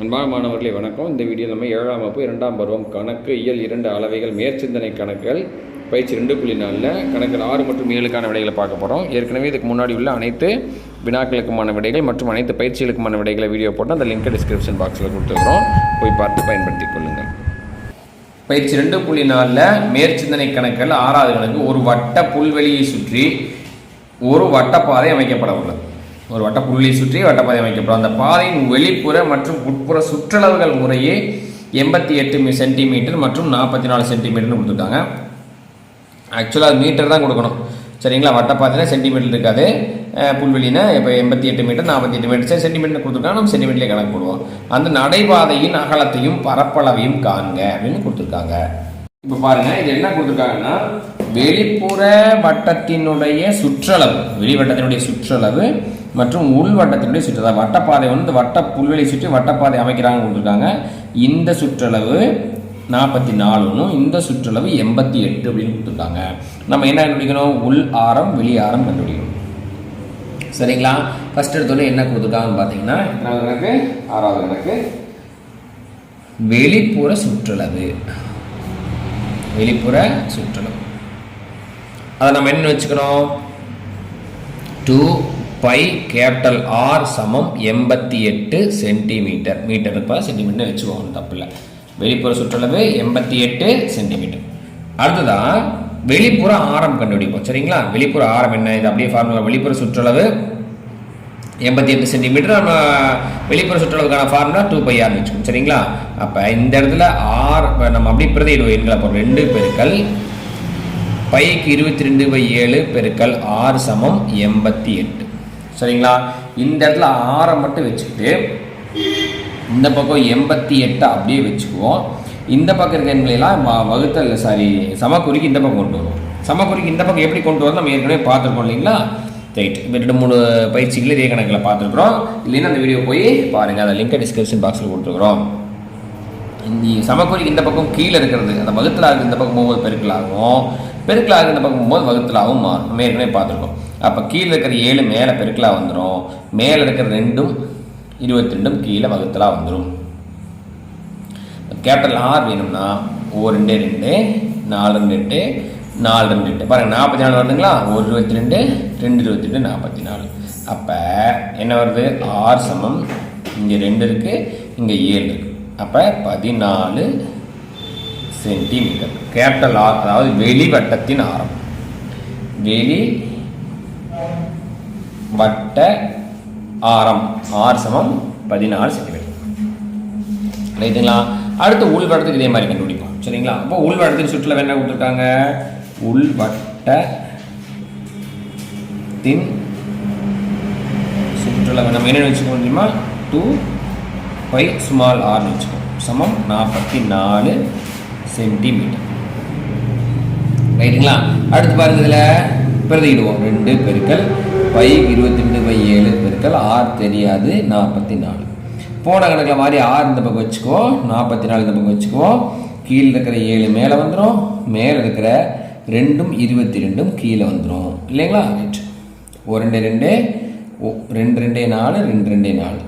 அன்பான மாணவர்களே வணக்கம். இந்த வீடியோ நம்ம ஏழாம் வகுப்பு இரண்டாம் பருவம் கணக்கு இயல் இரண்டு அளவைகள் மேற்சிந்தனை கணக்குகள் பயிற்சி ரெண்டு புள்ளி நாலில் கணக்கில் ஆறு மற்றும் ஏழுக்கான விடைகளை பார்க்க போகிறோம் ஏற்கனவே இதுக்கு முன்னாடி உள்ள அனைத்து வினாக்களுக்குமான விடைகள் மற்றும் அனைத்து பயிற்சிகளுக்குமான விடைகளை வீடியோ போட்டு அந்த லிங்க் டிஸ்கிரிப்ஷன் பாக்ஸில் கொடுத்துருக்குறோம். போய் பார்த்து பயன்படுத்திக் கொள்ளுங்கள். பயிற்சி ரெண்டு புள்ளி நாலில் மேற்சிந்தனை கணக்கில் ஆறாவது கணக்கு ஒரு வட்ட புல்வெளியை சுற்றி ஒரு வட்டப்பாதை அமைக்கப்பட உள்ளது. ஒரு வட்ட புள்ளியை சுற்றி வட்டப்பாதை அமைக்கப்படும். அந்த பாதையின் வெளிப்புற மற்றும் உட்புற சுற்றளவுகள் முறையே எண்பத்தி எட்டு சென்டிமீட்டர் மற்றும் நாற்பத்தி நாலு சென்டிமீட்டர்னு கொடுத்துருக்காங்க. ஆக்சுவலாக அது மீட்டர் தான் கொடுக்கணும். சரிங்களா? வட்டப்பாதையில் சென்டிமீட்டர் இருக்காது. புல்வெளினா இப்போ எண்பத்தி எட்டு மீட்டர் நாற்பத்தி எட்டு மீட்டர் சரி சென்டிமீட்டர் கொடுத்துருக்காங்க. நம்ம சென்டிமீட்டர்லேயே கணக்கு போடுவோம். அந்த நடைபாதையின் அகலத்தையும் பரப்பளவையும் காண்க அப்படின்னு கொடுத்துருக்காங்க. இப்போ பாருங்கள் இது என்ன கொடுத்துருக்காங்கன்னா வெளிப்புற வட்டத்தினுடைய சுற்றளவு வெளிவட்டத்தினுடைய சுற்றளவு மற்றும் உள் சுற்றுலா வட்டப்பாதை வந்து வட்ட புல்வெளி சுற்றி வட்டப்பாதை அமைக்கிறாங்க கொடுத்துருக்காங்க. இந்த சுற்றளவு நாற்பத்தி நாலுன்னு இந்த சுற்றளவு எண்பத்தி எட்டு அப்படின்னு கொடுத்துருக்காங்க. நம்ம என்ன கண்டுபிடிக்கணும்? உள் ஆரம் வெளி ஆரம் கண்டுபிடிக்கணும். சரிங்களா? ஃபஸ்ட் எடுத்தோடனே என்ன கொடுத்துருக்காங்கன்னு பார்த்தீங்கன்னா எத்தனாவது கணக்கு ஆறாவது கணக்கு வெளிப்புற சுற்றளவு. வெளிப்புற சுற்றளவு. அதை நம்ம என்ன வச்சுக்கணும்? டூ பை கேபிட்டல் ஆர் சமம் எண்பத்தி எட்டு சென்டிமீட்டர். மீட்டருக்கு பல சென்டிமீட்டர் வச்சுக்கோங்க தப்பு வெளிப்புற சுற்றளவு எண்பத்தி எட்டு சென்டிமீட்டர். அடுத்ததான் வெளிப்புற ஆரம் கண்டுபிடிப்போம். சரிங்களா? வெளிப்புற ஆரம் என்ன? இது அப்படியே ஃபார்முலா வெளிப்புற சுற்றளவு எண்பத்தி எட்டு சென்டிமீட்டர். நம்ம வெளிப்புற சுற்றளவுக்கான ஃபார்முலா டூ பை ஆர்னு வச்சுக்கோம் சரிங்களா? அப்போ இந்த இடத்துல ஆர் நம்ம அப்படி பிரதிடுவோம் எண்களை அப்போ ரெண்டு பெருக்கள் பைக்கு இருபத்தி ரெண்டு பை ஏழு பெருக்கள் ஆறு சமம் எண்பத்தி எட்டு. சரிங்களா? இந்த இடத்துல ஆறை மட்டும் வச்சுக்கிட்டு இந்த பக்கம் எண்பத்தி எட்டை அப்படியே வச்சுக்குவோம். இந்த பக்கம் இருக்க எண்களெல்லாம் வகுத்தல் சாரி சமக்குறிக்கு இந்த பக்கம் கொண்டு வருவோம். சமக்குறிக்கு இந்த பக்கம் எப்படி கொண்டு வரோம் நம்ம ஏற்கனவே பார்த்துருக்கோம் இல்லைங்களா? ரைட் இப்போ ரெண்டு மூணு பயிற்சிகள் இதே கணக்கில் பார்த்துருக்குறோம். இல்லைன்னா அந்த வீடியோ போய் பாருங்கள் அந்த லிங்கை டிஸ்கிரிப்ஷன் பாக்ஸில் கொடுத்துருக்குறோம். இந்த சமக்குறிக்கு இந்த பக்கம் கீழே இருக்கிறது அந்த வகுத்தலாக இந்த பக்கம் போகும்போது பெருக்கலாகும் பெருக்கலாக இந்த பக்கம் போகும்போது வகுத்தலாகவும் மாறும். நம்ம ஏற்கனவே பார்த்துருக்கோம். அப்போ கீழே இருக்கிற ஏழு மேலே பெருக்கலாக வந்துடும் மேலே இருக்கிற ரெண்டும் இருபத்தி ரெண்டும் கீழே வகுத்தலாக வந்துடும் கேபிட்டல் ஆர் வேணும்னா ஓ ரெண்டு ரெண்டு நாலு ரெண்டு எட்டு நாலு ரெண்டு எட்டு. பாருங்கள் நாற்பத்தி நாலு வருதுங்களா? ஒரு இருபத்தி ரெண்டு ரெண்டு இருபத்தி ரெண்டு நாற்பத்தி நாலு அப்போ என்ன வருது? ஆர் சமம். இங்கே ரெண்டு இருக்குது இங்கே ஏழு இருக்குது அப்போ பதினாலு சென்டிமீட்டர் கேபிட்டல் ஆர் அதாவது வெளிவட்டத்தின் ஆரம். வெளி வட்ட ஆரம் ஆர் சமம் பதினாறு சென்டிமீட்டர் ரைட்டுங்களா அடுத்து உள்வட்டத்துக்கு இதே மாதிரி கண்டுபிடிப்போம். சரிங்களா? அப்போ உள்வட்டத்தின் சுற்றுலா என்ன கொடுத்துருக்காங்க? உள்வட்டத்தின் சுற்றுலா நம்ம என்ன வச்சுக்கோ முடியுமா டூ பை ஸ்மால் ஆர்னு வச்சுக்கோ சமம் நாற்பத்தி நாலு சென்டிமீட்டர் ரைட்டுங்களா அடுத்து பாருங்க இதில். பிரதியிடுவோம். ரெண்டு பெருக்கல் பை இருபத்தி ரெண்டு பை ஏழு பெருக்கல் ஆறு தெரியாது நாற்பத்தி நாலு. போன கணக்கில் மாதிரி ஆறு இந்த பக்கம் வச்சுக்குவோம் நாற்பத்தி நாலு இந்த பக்கம் வச்சுக்குவோம் கீழே இருக்கிற ஏழு மேலே வந்துடும் மேலே இருக்கிற ரெண்டும் இருபத்தி ரெண்டும் கீழே வந்துடும் இல்லைங்களா? ரைட் ஒரு ரெண்டு ரெண்டு ரெண்டு ரெண்டே நாலு ரெண்டு ரெண்டே நாலு.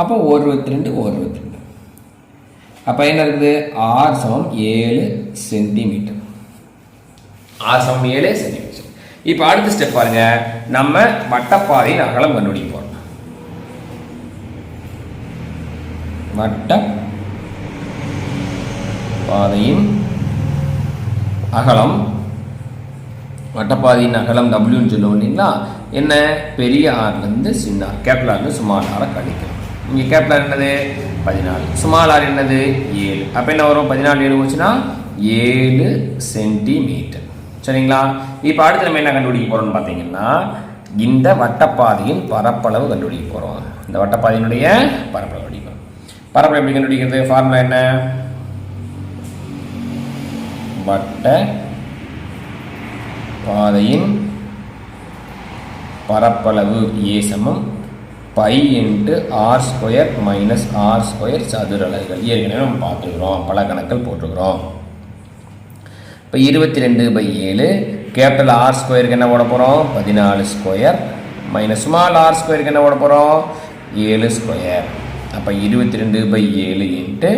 அப்போ ஒரு இருபத்தி ரெண்டு ஒரு இருபத்தி ரெண்டு. அப்போ என்ன இருக்குது? ஆறு சமம் ஏழு சென்டிமீட்டர். ஆறு சமம் ஏழு சென்டிமீட்டர். இப்போ அடுத்த ஸ்டெப் பாருங்க. நம்ம வட்டப்பாதையின் அகலம் கண்டுபிடிக்க போறோம். வட்ட பாதையின் அகலம். வட்டப்பாதையின் அகலம் டபிள்யூன்னு சொல்லுவோம் இல்லைங்களா? என்ன? பெரிய ஆர்லேருந்து சின்ன ஆர் கேபிட்டல் ஆர்லேருந்து சுமால் ஆரை கழிக்கிறோம் இங்கே கேப்லார் ஆர் என்னது? பதினாலு. சுமால் ஆர் என்னது? ஏழு. அப்போ என்ன வரும்? பதினாலு ஏழு போச்சுன்னா ஏழு சென்டிமீட்டர் சரிங்களா? இப்போ அடுத்து நம்ம என்ன கண்டுபிடிக்க போகிறோம்னு பார்த்தீங்கன்னா இந்த வட்டப்பாதையின் பரப்பளவு கண்டுபிடிக்க போகிறோம் இந்த வட்டப்பாதையினுடைய பரப்பளவு கண்டுபிடிக்கிறோம் பரப்பளவு எப்படி கண்டுபிடிக்கிறது? ஃபார்முலா என்ன? வட்ட பாதையின் பரப்பளவு ஏ சமம் pi into R square minus R square சதுர அலகுகள். ஏற்கனவே நம்ம பார்த்துருக்குறோம். பல கணக்கில் போட்டிருக்கிறோம். இப்போ இருபத்தி ரெண்டு பை ஏழு கேபிட்டல் ஆர் ஸ்கொயருக்கு என்ன போட போகிறோம் பதினாலு ஸ்கொயர் மைனஸ் ஸ்மால் ஆர் ஸ்கொயருக்கு என்ன போட போகிறோம் ஏழு ஸ்கொயர் அப்போ இருபத்தி ரெண்டு பை ஏழு இன்ட்டு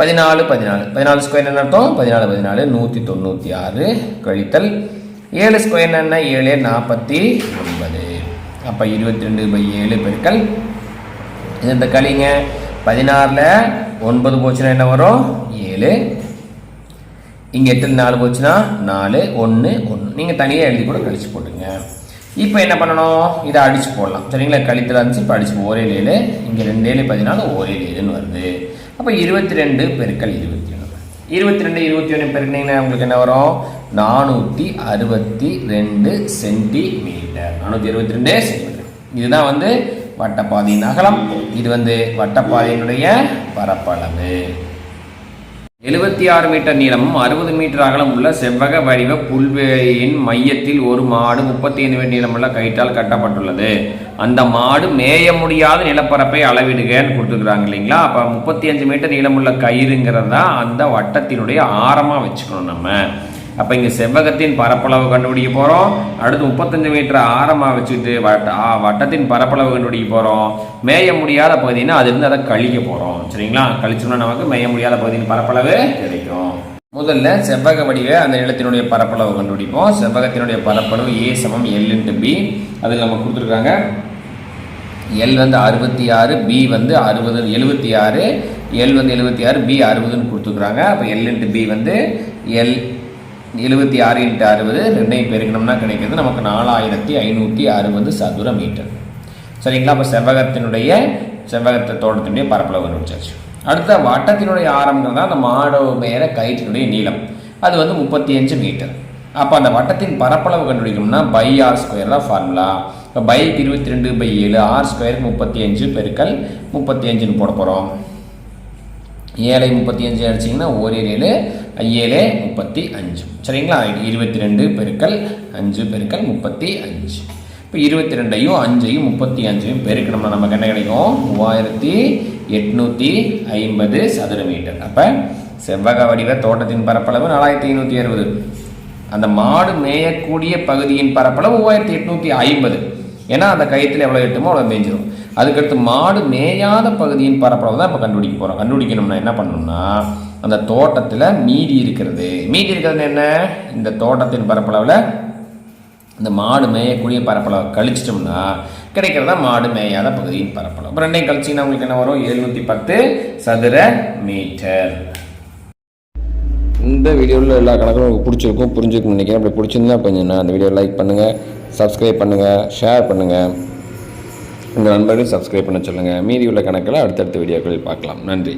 பதினாலு பதினாலு. பதினாலு ஸ்கொயர் என்ன அர்த்தம்? பதினாலு பதினாலு நூற்றி தொண்ணூற்றி ஆறு. கழித்தல் ஏழு ஸ்கொயர் என்ன? ஏழு நாற்பத்தி ஒன்பது. அப்போ இருபத்தி ரெண்டு பை ஏழு பெருக்கல். இது இந்த கழிங்க பதினாறில் ஒன்பது போச்சுன்னா என்ன வரும்? ஏழு. இங்கே எட்டில் நாலு போச்சுன்னா நாலு ஒன்று ஒன்று நீங்கள் தனியாக எழுதி கூட கழிச்சு போட்டுங்க. இப்போ என்ன பண்ணணும்? இதை அடித்து போடலாம். சரிங்களா? கழித்தில் இருந்துச்சு இப்போ அடிச்சு ஓரே ஏழு. இங்கே ரெண்டு ஏழு பதினாலு ஒரே ஏழுன்னு வருது. அப்போ இருபத்தி ரெண்டு பெருக்கள் இருபத்தி ஒன்று இருபத்தி ரெண்டு இருபத்தி ஒன்று பெருக்கினீங்கன்னா உங்களுக்கு என்ன வரும்? நானூற்றி அறுபத்தி ரெண்டு சென்டிமீட்டர். நானூற்றி அறுபத்தி ரெண்டு சென்டிமீட்டர். இதுதான் வந்து வட்டப்பாதையின் அகலம். இது வந்து வட்டப்பாதையினுடைய பரப்பளவு. எழுபத்தி ஆறு மீட்டர் நீளமும் அறுபது மீட்டர் அகலம் உள்ள செவ்வக வடிவ புல்வெளியின் மையத்தில் ஒரு மாடு முப்பத்தி ஐந்து மீட்டர் நீளமுள்ள கயிற்றால் கட்டப்பட்டுள்ளது. அந்த மாடு மேய முடியாத நிலப்பரப்பை அளவிடுகன்னு கொடுத்துருக்குறாங்க இல்லைங்களா? அப்போ முப்பத்தி அஞ்சு மீட்டர் நீளமுள்ள கயிறுங்கிறது தான் அந்த வட்டத்தினுடைய ஆரமாக வச்சுக்கணும் நம்ம. அப்போ இங்கே செவ்வகத்தின் பரப்பளவு கண்டுபிடிக்க போகிறோம் அடுத்து முப்பத்தஞ்சு மீட்டர் ஆரமாக வச்சுக்கிட்டு வட்ட வட்டத்தின் பரப்பளவு கண்டுபிடிக்க போகிறோம் மேய முடியாத பகுதினா அதுலேருந்து அதை கழிக்க போகிறோம் சரிங்களா? கழிச்சோம்னா நமக்கு மேய முடியாத பகுதியின் பரப்பளவு கிடைக்கும். முதல்ல செவ்வக வடிவ அந்த நிலத்தினுடைய பரப்பளவு கண்டுபிடிப்போம். செவ்வகத்தினுடைய பரப்பளவு ஏ சமம் எல் இன்ட்டு பி அதில் நம்ம கொடுத்துருக்காங்க. எல் வந்து அறுபத்தி ஆறு பி வந்து அறுபது எழுபத்தி ஆறு. எல் வந்து எழுபத்தி ஆறு பி அறுபதுன்னு கொடுத்துருக்குறாங்க அப்போ எல் இன்ட்டு பி வந்து எல் எழுபத்தி ஆறு இன்ட்டு அறுபது ரெண்டையும் பெருக்கணும்னா கிடைக்கிறது நமக்கு நாலாயிரத்தி ஐநூற்றி அறுபது சதுர மீட்டர். சரிங்களா? அப்போ செவ்வகத்தினுடைய செவ்வகத்தை தோட்டத்தினுடைய பரப்பளவு கண்டுபிடிச்சாச்சு. அடுத்த வட்டத்தினுடைய ஆரம்பம் தான் அந்த மாடோ மேல கயிற்றினுடைய நீளம். அது வந்து முப்பத்தி அஞ்சு மீட்டர். அப்போ அந்த வட்டத்தின் பரப்பளவு கண்டுபிடிக்கணும்னா பை ஆர் ஸ்கொயர் தான் ஃபார்முலா இப்போ பை இருபத்தி ரெண்டு பை ஏழு ஆர் ஸ்கொயருக்கு முப்பத்தி அஞ்சு பெருக்கல் முப்பத்தி அஞ்சுன்னு போட போகிறோம் ஏழை முப்பத்தி அஞ்சு அடிச்சிங்கன்னா ஓரே ஏழு ஏழு முப்பத்தி அஞ்சு. சரிங்களா? இருபத்தி ரெண்டு பெருக்கல் அஞ்சு பெருக்கல் முப்பத்தி அஞ்சு. இப்போ இருபத்தி ரெண்டையும் அஞ்சையும் முப்பத்தி அஞ்சையும் பெருக்கணும்னா நமக்கு என்ன கிடைக்கும்? மூவாயிரத்தி எட்நூற்றி ஐம்பது சதுர மீட்டர். அப்போ செவ்வக வடிவ தோட்டத்தின் பரப்பளவு நாலாயிரத்தி ஐநூற்றி அறுபது. அந்த மாடு மேயக்கூடிய பகுதியின் பரப்பளவு மூவாயிரத்தி எட்நூற்றி ஐம்பது. ஏன்னா அந்த கயிற்றுல எவ்வளோ எட்டுமோ அவ்வளோ மேய்ஞ்சிரும். அதுக்கடுத்து மாடு மேயாத பகுதியின் பரப்பளவு தான் இப்போ கண்டுபிடிக்க போகிறோம் கண்டுபிடிக்கணும்னா என்ன பண்ணணும்னா அந்த தோட்டத்தில் மீதி இருக்கிறது. மீதி இருக்கிறது என்ன? இந்த தோட்டத்தின் பரப்பளவில் இந்த மாடு மேயக்கூடிய பரப்பளவை கழிச்சிட்டோம்னா கிடைக்கிறதா மாடு மேயாத பகுதியின் பரப்பளவு. இப்போ ரெண்டையும் கழிச்சிங்கன்னா உங்களுக்கு என்ன வரும்? எழுநூற்றி பத்து சதுர மீட்டர். இந்த வீடியோவில் எல்லா கணக்கும் உங்களுக்கு பிடிச்சிருக்கும் புரிஞ்சிருக்கும் நினைக்கிறேன். அப்படி பிடிச்சிருந்தா கொஞ்சம் நான் அந்த வீடியோ லைக் பண்ணுங்கள் சப்ஸ்கிரைப் பண்ணுங்கள் ஷேர் பண்ணுங்கள் உங்கள் நண்பர்களையும் சப்ஸ்கிரைப் பண்ண சொல்லுங்கள் மீதி உள்ள கணக்கில் அடுத்தடுத்த வீடியோக்களில் பார்க்கலாம். நன்றி.